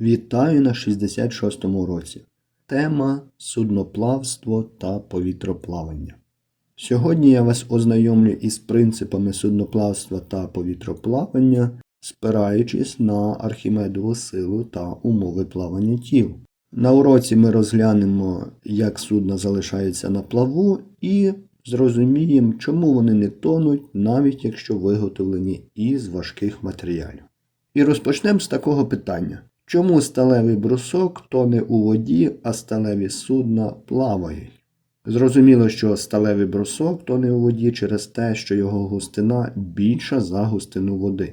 Вітаю на 66-му році. Тема судноплавство та повітроплавання. Сьогодні я вас ознайомлю із принципами судноплавства та повітроплавання, спираючись на Архімедову силу та умови плавання тіл. На уроці ми розглянемо, як судна залишаються на плаву, і зрозуміємо, чому вони не тонуть, навіть якщо виготовлені із важких матеріалів. І розпочнемо з такого питання. Чому сталевий брусок тоне у воді, а сталеві судна плавають? Зрозуміло, що сталевий брусок тоне у воді через те, що його густина більша за густину води.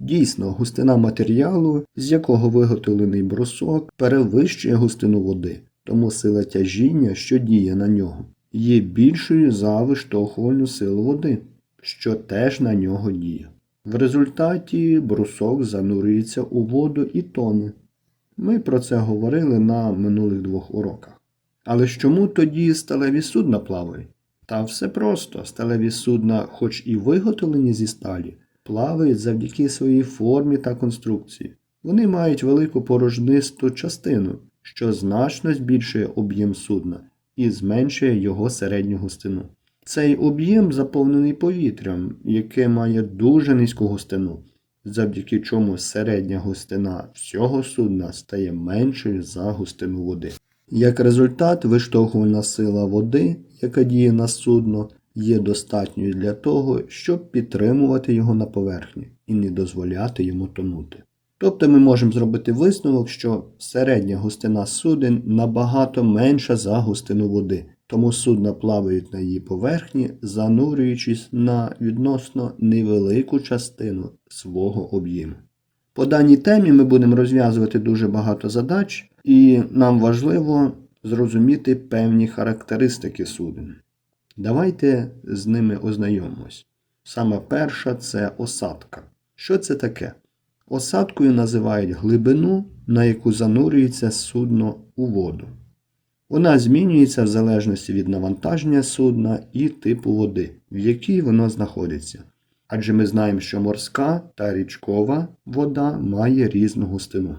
Дійсно, густина матеріалу, з якого виготовлений брусок, перевищує густину води, тому сила тяжіння, що діє на нього, є більшою за виштовхувальну силу води, що теж на нього діє. В результаті брусок занурюється у воду і тоне. Ми про це говорили на минулих двох уроках. Але чому тоді сталеві судна плавають? Та все просто, сталеві судна, хоч і виготовлені зі сталі, плавають завдяки своїй формі та конструкції. Вони мають велику порожнисту частину, що значно збільшує об'єм судна і зменшує його середню густину. Цей об'єм заповнений повітрям, яке має дуже низьку густину, завдяки чому середня густина всього судна стає меншою за густину води. Як результат, виштовхувальна сила води, яка діє на судно, є достатньою для того, щоб підтримувати його на поверхні і не дозволяти йому тонути. Тобто ми можемо зробити висновок, що середня густина суден набагато менша за густину води, тому судна плавають на її поверхні, занурюючись на відносно невелику частину свого об'єму. По даній темі ми будемо розв'язувати дуже багато задач, і нам важливо зрозуміти певні характеристики суден. Давайте з ними ознайомимось. Саме перша це осадка. Що це таке? Осадкою називають глибину, на яку занурюється судно у воду. Вона змінюється в залежності від навантаження судна і типу води, в якій воно знаходиться. Адже ми знаємо, що морська та річкова вода має різну густину.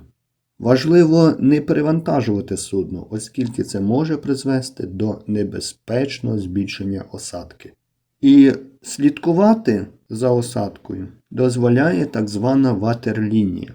Важливо не перевантажувати судно, оскільки це може призвести до небезпечного збільшення осадки. І слідкувати за осадкою дозволяє так звана ватерлінія.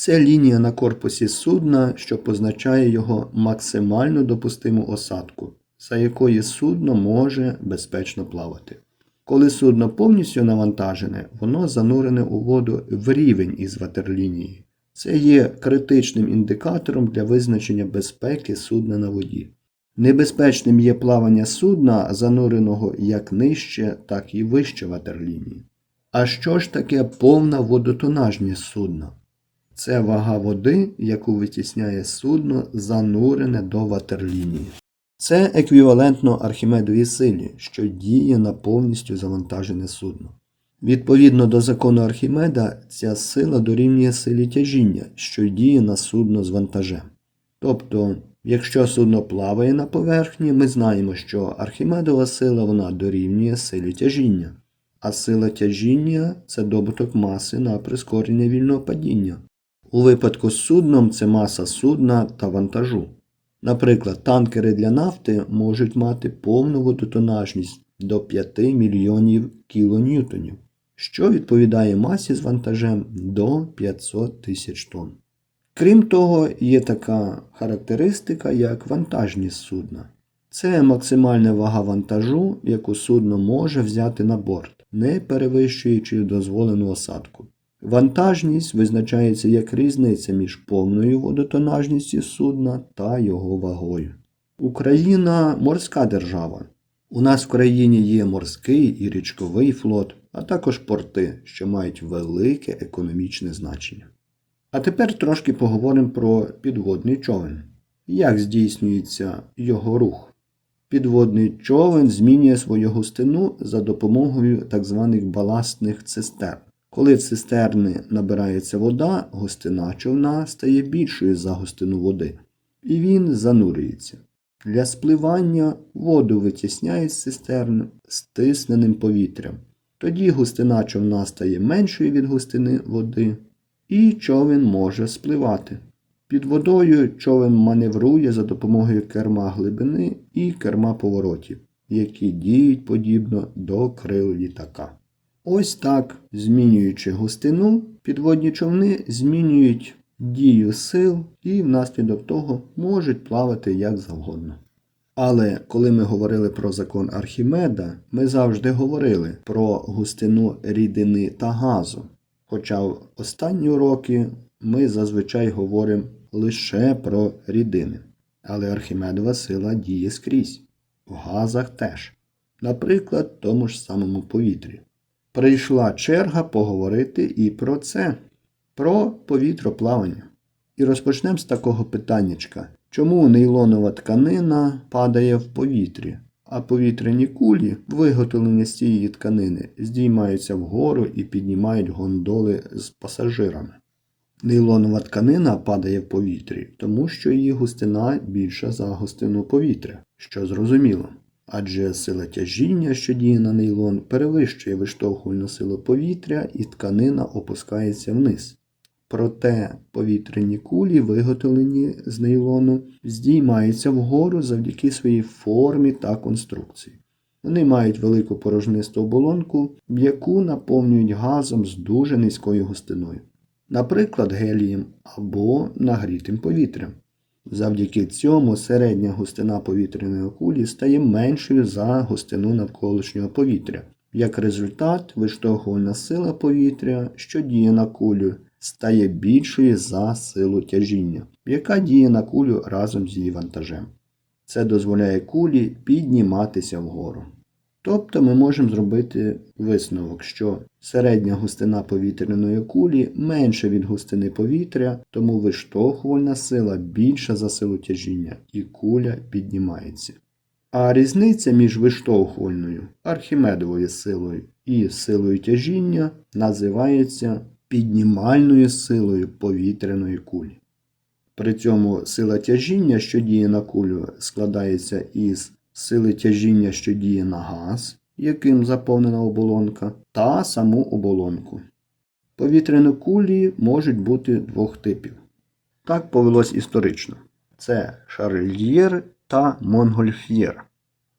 Це лінія на корпусі судна, що позначає його максимально допустиму осадку, за якої судно може безпечно плавати. Коли судно повністю навантажене, воно занурене у воду в рівень із ватерлінії. Це є критичним індикатором для визначення безпеки судна на воді. Небезпечним є плавання судна, зануреного як нижче, так і вище ватерлінії. А що ж таке повна водотонажність судна? Це вага води, яку витісняє судно, занурене до ватерлінії. Це еквівалентно Архімедовій силі, що діє на повністю завантажене судно. Відповідно до закону Архімеда, ця сила дорівнює силі тяжіння, що діє на судно з вантажем. Тобто, якщо судно плаває на поверхні, ми знаємо, що Архімедова сила вона дорівнює силі тяжіння, а сила тяжіння це добуток маси на прискорення вільного падіння. У випадку з судном це маса судна та вантажу. Наприклад, танкери для нафти можуть мати повну водотонажність до 5 мільйонів кілоньютонів, що відповідає масі з вантажем до 500 тисяч тонн. Крім того, є така характеристика, як вантажність судна. Це максимальна вага вантажу, яку судно може взяти на борт, не перевищуючи дозволену осадку. Вантажність визначається як різниця між повною водотонажністю судна та його вагою. Україна морська держава. У нас в країні є морський і річковий флот, а також порти, що мають велике економічне значення. А тепер трошки поговоримо про підводний човен. Як здійснюється його рух? Підводний човен змінює свою густину за допомогою так званих баластних цистерн. Коли в цистерни набирається вода, густина човна стає більшою за густину води, і він занурюється. Для спливання воду витісняють з цистерн стисненим повітрям. Тоді густина човна стає меншою від густини води, і човен може спливати. Під водою човен маневрує за допомогою керма глибини і керма поворотів, які діють подібно до крил літака. Ось так, змінюючи густину, підводні човни змінюють дію сил і внаслідок того можуть плавати як завгодно. Але коли ми говорили про закон Архімеда, ми завжди говорили про густину рідини та газу. Хоча в останні роки ми зазвичай говоримо лише про рідини. Але Архімедова сила діє скрізь, в газах теж, наприклад, в тому ж самому повітрі. Прийшла черга поговорити і про це, про повітроплавання. І розпочнемо з такого питаннячка. Чому нейлонова тканина падає в повітрі, а повітряні кулі, виготовлені з цієї тканини, здіймаються вгору і піднімають гондоли з пасажирами? Нейлонова тканина падає в повітрі, тому що її густина більша за густину повітря, що зрозуміло. Адже сила тяжіння, що діє на нейлон, перевищує виштовхувальну силу повітря і тканина опускається вниз. Проте повітряні кулі, виготовлені з нейлону, здіймаються вгору завдяки своїй формі та конструкції. Вони мають велику порожнисту оболонку, яку наповнюють газом з дуже низькою густиною, наприклад, гелієм або нагрітим повітрям. Завдяки цьому середня густина повітряної кулі стає меншою за густину навколишнього повітря. Як результат, виштовхувальна сила повітря, що діє на кулю, стає більшою за силу тяжіння, яка діє на кулю разом з її вантажем. Це дозволяє кулі підніматися вгору. Тобто ми можемо зробити висновок, що середня густина повітряної кулі менша від густини повітря, тому виштовхувальна сила більша за силу тяжіння, і куля піднімається. А різниця між виштовхувальною архімедовою силою і силою тяжіння називається піднімальною силою повітряної кулі. При цьому сила тяжіння, що діє на кулю, складається із сили тяжіння, що діє на газ, яким заповнена оболонка, та саму оболонку. Повітряні кулі можуть бути двох типів. Так повелось історично. Це шарльєр та монгольф'єр.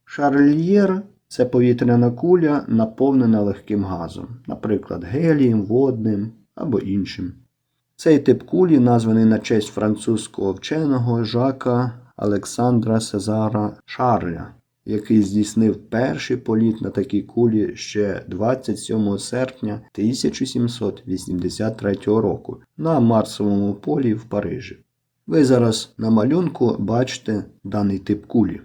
Шарльєр це повітряна куля, наповнена легким газом, наприклад, гелієм, водним або іншим. Цей тип кулі названий на честь французького вченого Жака Олександра Сезара Шарля, який здійснив перший політ на такій кулі ще 27 серпня 1783 року на Марсовому полі в Парижі. Ви зараз на малюнку бачите даний тип кулі.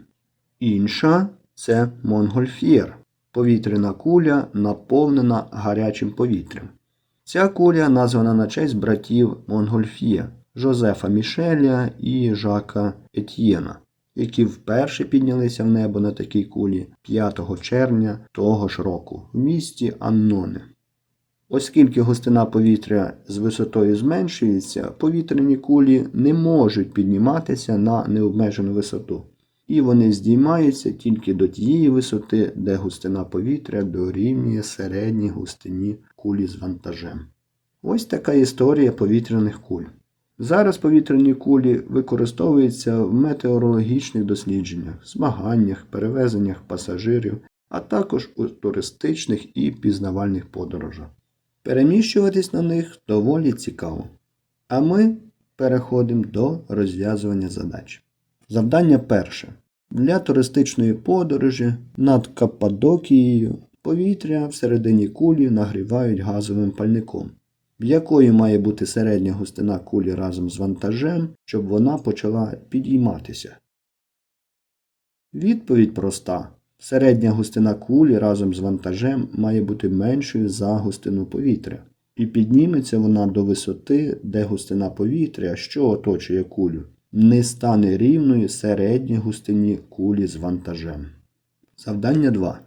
Інша це монгольф'єр, повітряна куля, наповнена гарячим повітрям. Ця куля названа на честь братів Монгольф'є Жозефа Мішеля і Жака Етьєна, які вперше піднялися в небо на такій кулі 5 червня того ж року в місті Анноне. Оскільки густина повітря з висотою зменшується, повітряні кулі не можуть підніматися на необмежену висоту, і вони здіймаються тільки до тієї висоти, де густина повітря дорівнює середній густині кулі з вантажем. Ось така історія повітряних куль. Зараз повітряні кулі використовуються в метеорологічних дослідженнях, змаганнях, перевезеннях пасажирів, а також у туристичних і пізнавальних подорожах. Переміщуватись на них доволі цікаво. А ми переходимо до розв'язування задач. Завдання перше. Для туристичної подорожі над Каппадокією повітря всередині кулі нагрівають газовим пальником, в якої має бути середня густина кулі разом з вантажем, щоб вона почала підійматися. Відповідь проста. Середня густина кулі разом з вантажем має бути меншою за густину повітря, і підніметься вона до висоти, де густина повітря, що оточує кулю, не стане рівною середній густині кулі з вантажем. Завдання 2.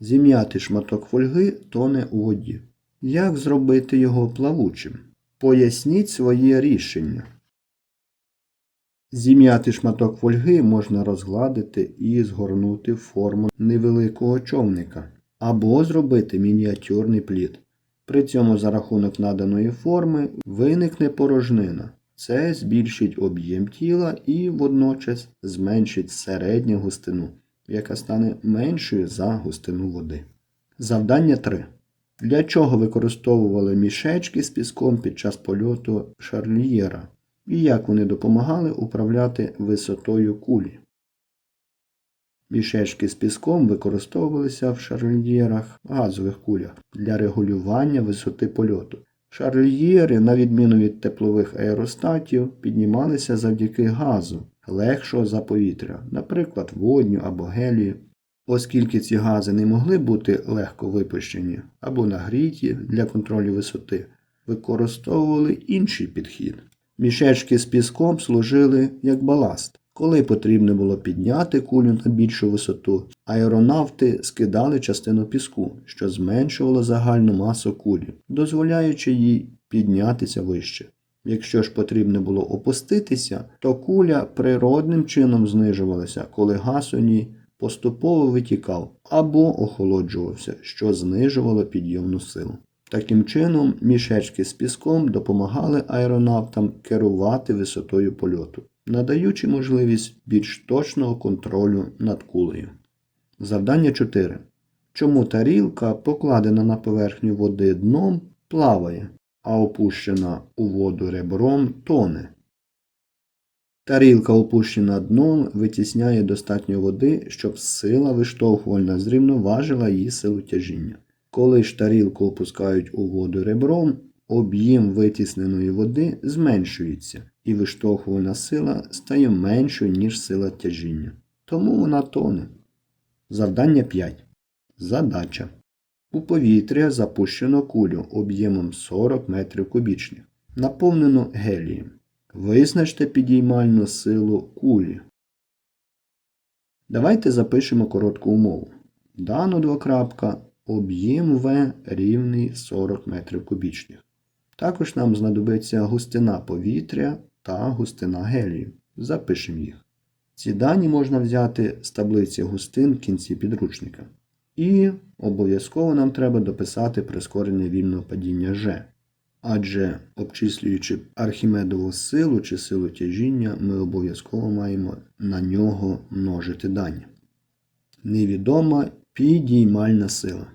Зім'ятий шматок фольги тоне у воді. Як зробити його плавучим? Поясніть своє рішення. Зім'ятий шматок фольги можна розгладити і згорнути в форму невеликого човника, або зробити мініатюрний плід. При цьому за рахунок наданої форми виникне порожнина, Це збільшить об'єм тіла і водночас зменшить середню густину, яка стане меншою за густину води. Завдання 3. Для чого використовували мішечки з піском під час польоту Шарлієра і як вони допомагали управляти висотою кулі? Мішечки з піском використовувалися в шарльєрах газових кулях для регулювання висоти польоту. Шарльєри, на відміну від теплових аеростатів, піднімалися завдяки газу, легшого за повітря, наприклад, водню або гелію. Оскільки ці гази не могли бути легко випущені або нагріті для контролю висоти, використовували інший підхід. Мішечки з піском служили як баласт. Коли потрібно було підняти кулю на більшу висоту, аеронавти скидали частину піску, що зменшувало загальну масу кулі, дозволяючи їй піднятися вище. Якщо ж потрібно було опуститися, то куля природним чином знижувалася, коли газ у ній поступово витікав або охолоджувався, що знижувало підйомну силу. Таким чином, мішечки з піском допомагали аеронавтам керувати висотою польоту, надаючи можливість більш точного контролю над кулею. Завдання 4. Чому тарілка, покладена на поверхню води дном, плаває, а опущена у воду ребром тоне? Тарілка, опущена дном, витісняє достатньо води, щоб сила виштовхувальна зрівноважила її силу тяжіння. Коли ж тарілку опускають у воду ребром, об'єм витісненої води зменшується, і виштовхувальна сила стає меншою, ніж сила тяжіння. Тому вона тоне. Завдання 5. Задача. У повітря запущено кулю об'ємом 40 метрів кубічних, наповнену гелієм. Визначте підіймальну силу кулі. Давайте запишемо коротку умову. Дано двокрапка об'єм В рівний 40 метрів кубічних. Також нам знадобиться густина повітря та густина гелію. Запишемо їх. Ці дані можна взяти з таблиці густин в кінці підручника. І обов'язково нам треба дописати прискорення вільного падіння G. Адже обчислюючи архімедову силу чи силу тяжіння, ми обов'язково маємо на нього множити дані. Невідома підіймальна сила.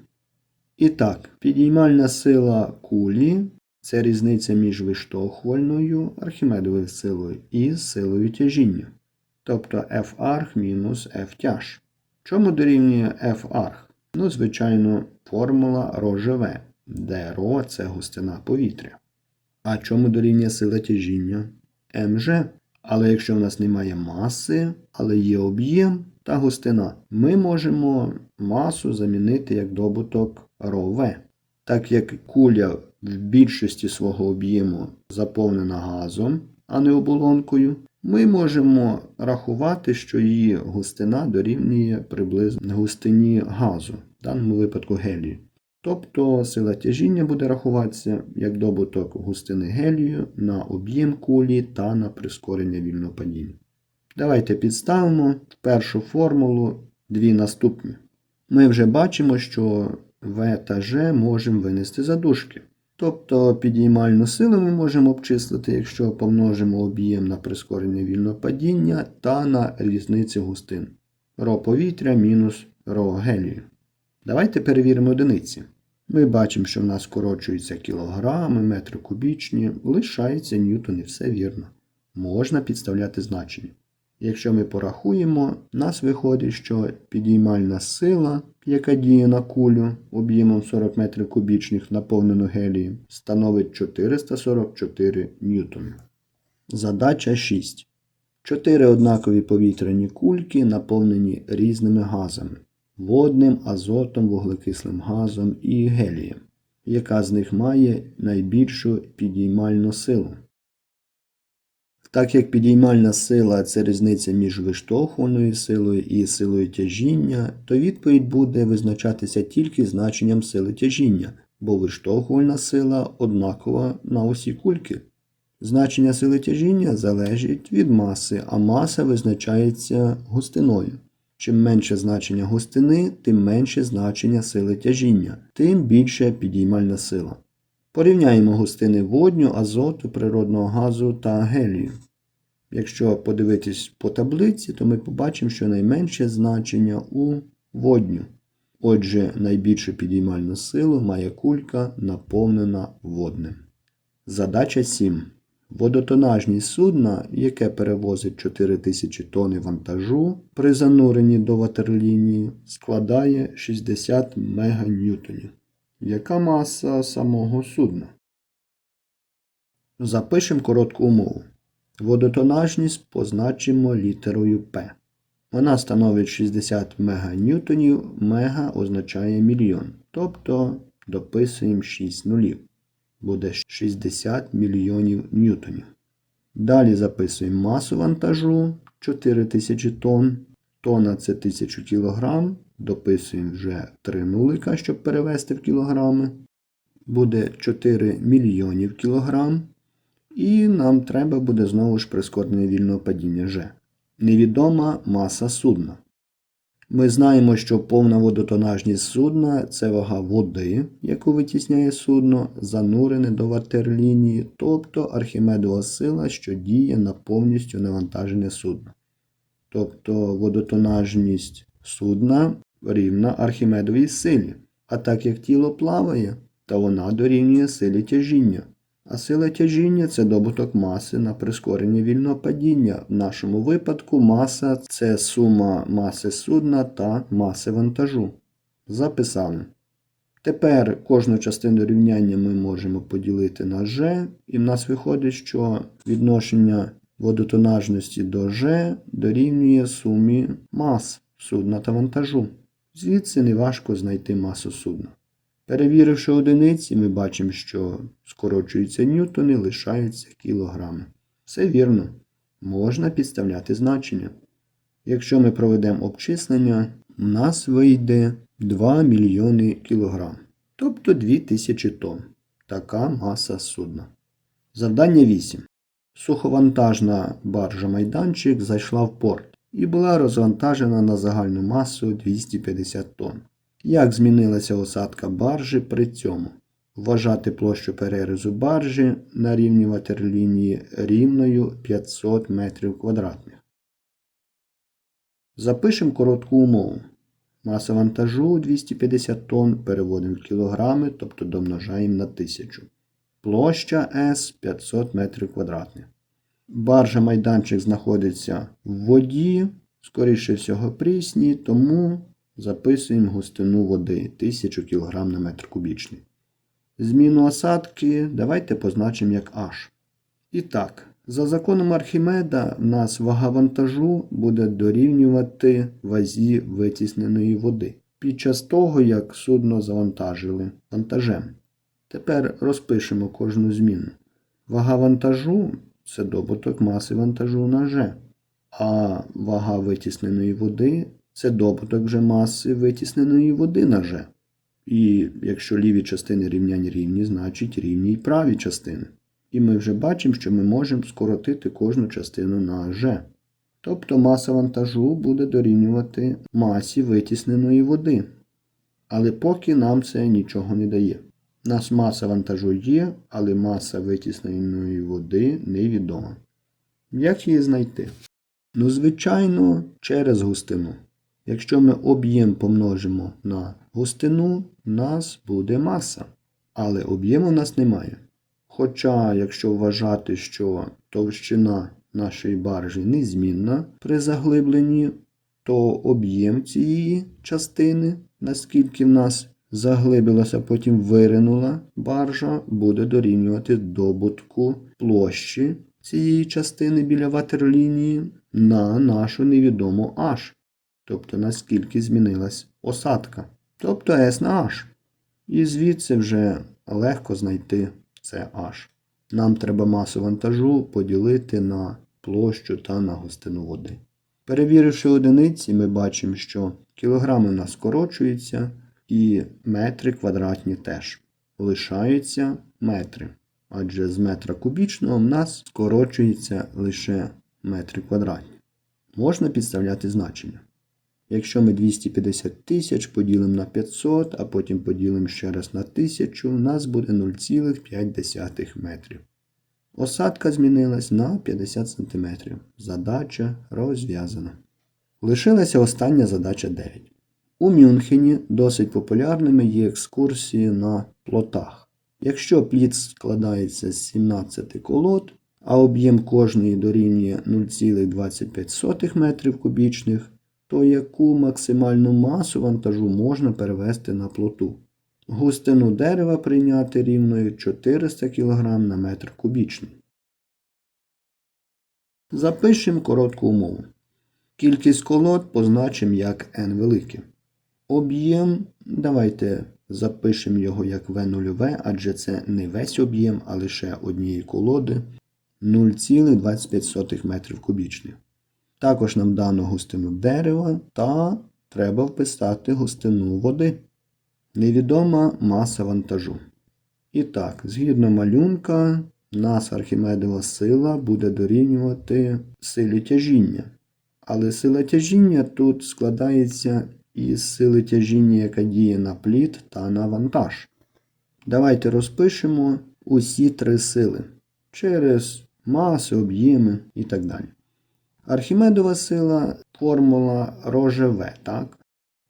І так, підіймальна сила кулі це різниця між виштовхувальною архімедовою силою і силою тяжіння. Тобто F арх мінус F тяж. Чому дорівнює F арх? Ну, звичайно, формула ρ ρ – це густина повітря. А чому дорівнює сила тяжіння? МЖ. Але якщо в нас немає маси, але є об'єм та густина, ми можемо масу замінити як добуток РОВ. Так як куля в більшості свого об'єму заповнена газом, а не оболонкою, ми можемо рахувати, що її густина дорівнює приблизно густині газу, в даному випадку гелію. Тобто сила тяжіння буде рахуватися як добуток густини гелію на об'єм кулі та на прискорення вільного падіння. Давайте підставимо першу формулу дві наступні. Ми вже бачимо, що В та G можемо винести за дужки. Тобто підіймальну силу ми можемо обчислити, якщо помножимо об'єм на прискорення вільного падіння та на різницю густин. Ро повітря мінус ро гелію. Давайте перевіримо одиниці. Ми бачимо, що в нас скорочуються кілограми, метри кубічні, лишається ньютон і все вірно. Можна підставляти значення. Якщо ми порахуємо, нас виходить, що підіймальна сила, яка діє на кулю об'ємом 40 метрів кубічних наповнену гелієм, становить 444 ньютони. Задача 6. Чотири однакові повітряні кульки наповнені різними газами водним, азотом, вуглекислим газом і гелієм. Яка з них має найбільшу підіймальну силу? Так як підіймальна сила це різниця між виштовхувальною силою і силою тяжіння, то відповідь буде визначатися тільки значенням сили тяжіння, бо виштовхувальна сила однакова на усі кульки. Значення сили тяжіння залежить від маси, а маса визначається густиною. Чим менше значення густини, тим менше значення сили тяжіння, тим більше підіймальна сила. Порівняємо густини водню, азоту, природного газу та гелію. Якщо подивитись по таблиці, то ми побачимо, що найменше значення у водню. Отже, найбільшу підіймальну силу має кулька, наповнена водним. Задача 7. Водотонажність судна, яке перевозить 4000 тонн вантажу при зануренні до ватерлінії, складає 60 меганьютонів. Яка маса самого судна? Запишемо коротку умову. Водотонажність позначимо літерою П. Вона становить 60 меганьютонів, мега означає мільйон. Тобто дописуємо 6 нулів. Буде 60 мільйонів ньютонів. Далі записуємо масу вантажу 4000 тонн. Тонна це 1000 кг. Дописуємо вже 3 нулика, щоб перевести в кілограми. Буде 4 мільйонів кілограм. І нам треба буде знову ж прискорене вільного падіння G. Невідома маса судна. Ми знаємо, що повна водотонажність судна це вага води, яку витісняє судно, занурене до ватерлінії, тобто архімедова сила, що діє на повністю навантажене судно. Тобто водотонажність судна рівна архімедовій силі. А так як тіло плаває, то вона дорівнює силі тяжіння. А сила тяжіння це добуток маси на прискорення вільного падіння. В нашому випадку маса це сума маси судна та маси вантажу. Записали. Тепер кожну частину рівняння ми можемо поділити на G, і в нас виходить, що відношення водотонажності до G дорівнює сумі мас судна та вантажу. Звідси неважко знайти масу судна. Перевіривши одиниці, ми бачимо, що скорочуються ньютони, лишаються кілограми. Все вірно, можна підставляти значення. Якщо ми проведемо обчислення, у нас вийде 2 мільйони кілограм, тобто 2000 тонн. Така маса судна. Завдання 8. Суховантажна баржа майданчик зайшла в порт і була розвантажена на загальну масу 250 тонн. Як змінилася осадка баржі при цьому? Вважати площу перерізу баржі на рівні ватерлінії рівною 500 метрів квадратних. Запишемо коротку умову. Маса вантажу 250 тонн переводимо в кілограми, тобто домножаємо на 1000. Площа S 500 метрів квадратних. Баржа майданчик знаходиться в воді, скоріше всього прісній, тому записуємо густину води 1000 кг на метр кубічний. Зміну осадки давайте позначимо як H. І так, за законом Архімеда в нас вага вантажу буде дорівнювати вазі витісненої води під час того, як судно завантажили вантажем. Тепер розпишемо кожну зміну. Вага вантажу це добуток маси вантажу на G, а вага витісненої води це добуток вже маси витісненої води на G. І якщо ліві частини рівнянь рівні, значить рівні й праві частини. І ми вже бачимо, що ми можемо скоротити кожну частину на G. Тобто маса вантажу буде дорівнювати масі витісненої води. Але поки нам це нічого не дає. У нас маса вантажу є, але маса витісненої води невідома. Як її знайти? Ну, звичайно, через густину. Якщо ми об'єм помножимо на густину, у нас буде маса. Але об'єму у нас немає. Хоча, якщо вважати, що товщина нашої баржі незмінна при заглибленні, то об'єм цієї частини, наскільки в нас заглибилася, потім виринула баржа, буде дорівнювати добутку площі цієї частини біля ватерлінії на нашу невідому H. Тобто наскільки змінилась осадка. Тобто S на H. І звідси вже легко знайти це H. Нам треба масу вантажу поділити на площу та на густину води. Перевіривши одиниці, ми бачимо, що кілограми у нас скорочуються, і метри квадратні теж. Лишаються метри. Адже з метра кубічного в нас скорочується лише метри квадратні. Можна підставляти значення. Якщо ми 250 тисяч поділимо на 500, а потім поділимо ще раз на 1000, у нас буде 0,5 метрів. Осадка змінилась на 50 см. Задача розв'язана. Лишилася остання задача 9. У Мюнхені досить популярними є екскурсії на плотах. Якщо пліт складається з 17 колод, а об'єм кожної дорівнює 0,25 метрів кубічних, то яку максимальну масу вантажу можна перевести на плоту? Густину дерева прийняти рівною 400 кг на метр кубічний. Запишемо коротку умову. Кількість колод позначимо як n велике. Об'єм, давайте запишемо його як V0, адже це не весь об'єм, а лише однієї колоди 0,25 метрів кубічних. Також нам дано густину дерева та треба вписати густину води. Невідома маса вантажу. І так, згідно малюнка, нас Архімедова сила буде дорівнювати силі тяжіння. Але сила тяжіння тут складається із сили тяжіння, яка діє на плід та на вантаж. Давайте розпишемо усі три сили через маси, об'єми і так далі. Архімедова сила формула РОЖВ, так?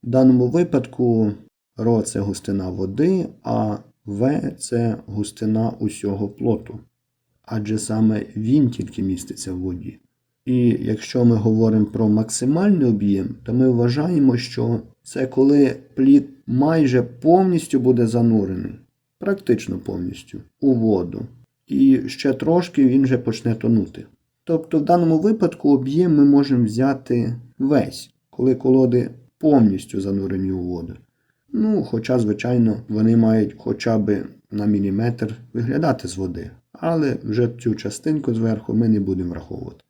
В даному випадку ро це густина води, а В це густина усього плоту. Адже саме він тільки міститься в воді. І якщо ми говоримо про максимальний об'єм, то ми вважаємо, що це коли плід майже повністю буде занурений, практично повністю, у воду. І ще трошки він вже почне тонути. Тобто в даному випадку об'єм ми можемо взяти весь, коли колоди повністю занурені у воду. Ну, хоча, звичайно, вони мають хоча б на міліметр виглядати з води, але вже цю частинку зверху ми не будемо враховувати.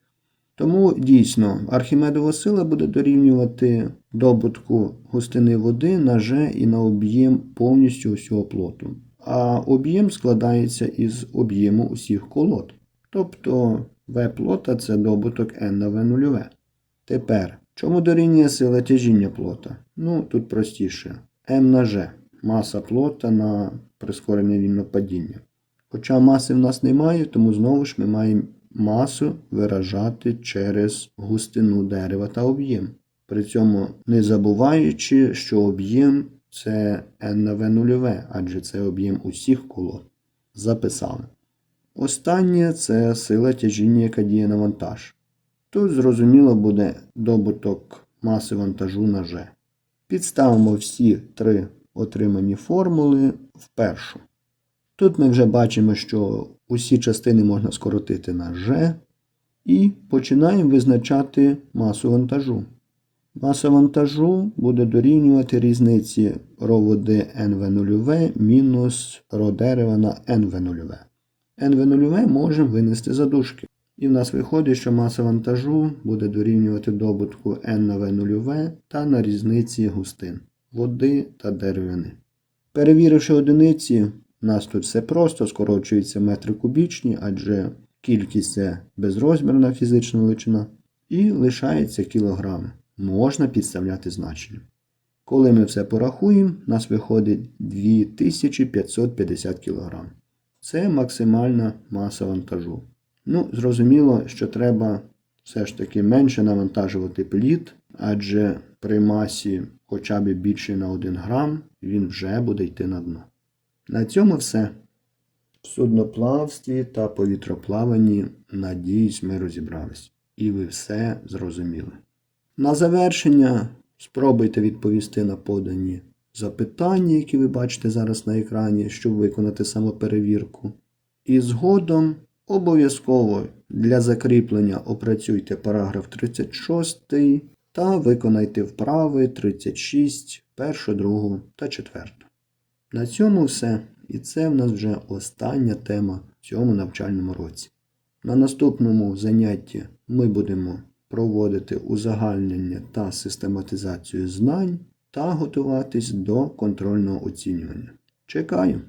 Тому дійсно Архімедова сила буде дорівнювати добутку густини води на G і на об'єм повністю усього плоту. А об'єм складається із об'єму усіх колод. Тобто В плота це добуток N на V нульове. Тепер, чому дорівнює сила тяжіння плота? Ну, тут простіше. М на G маса плота на прискорене рівнопадіння. Хоча маси в нас немає, тому знову ж ми маємо масу виражати через густину дерева та об'єм. При цьому не забуваючи, що об'єм це n на v нульове, адже це об'єм усіх колод. Записали. Останнє це сила тяжіння, яка діє на вантаж. Тут, зрозуміло, буде добуток маси вантажу на G. Підставимо всі три отримані формули в першу. Тут ми вже бачимо, що усі частини можна скоротити на G і починаємо визначати масу вантажу. Маса вантажу буде дорівнювати різниці ро води НВ0 мінус ро дерева на НВ0. НВ0 можемо винести за дужки. І в нас виходить, що маса вантажу буде дорівнювати добутку N на V0 та на різниці густин води та деревини. Перевіривши одиниці, у нас тут все просто, скорочується метри кубічні, адже кількість це безрозмірна фізична величина, і лишається кілограми. Можна підставляти значення. Коли ми все порахуємо, у нас виходить 2550 кг. Це максимальна маса вантажу. Ну, зрозуміло, що треба все ж таки менше навантажувати плід, адже при масі хоча б більше на 1 грам, він вже буде йти на дно. На цьому все. В судноплавстві та повітроплаванні, надіюсь, ми розібрались. І ви все зрозуміли. На завершення спробуйте відповісти на подані запитання, які ви бачите зараз на екрані, щоб виконати самоперевірку. І згодом обов'язково для закріплення опрацюйте параграф 36 та виконайте вправи 36, 1, 2 та 4. На цьому все. І це в нас вже остання тема в цьому навчальному році. На наступному занятті ми будемо проводити узагальнення та систематизацію знань та готуватись до контрольного оцінювання. Чекаю!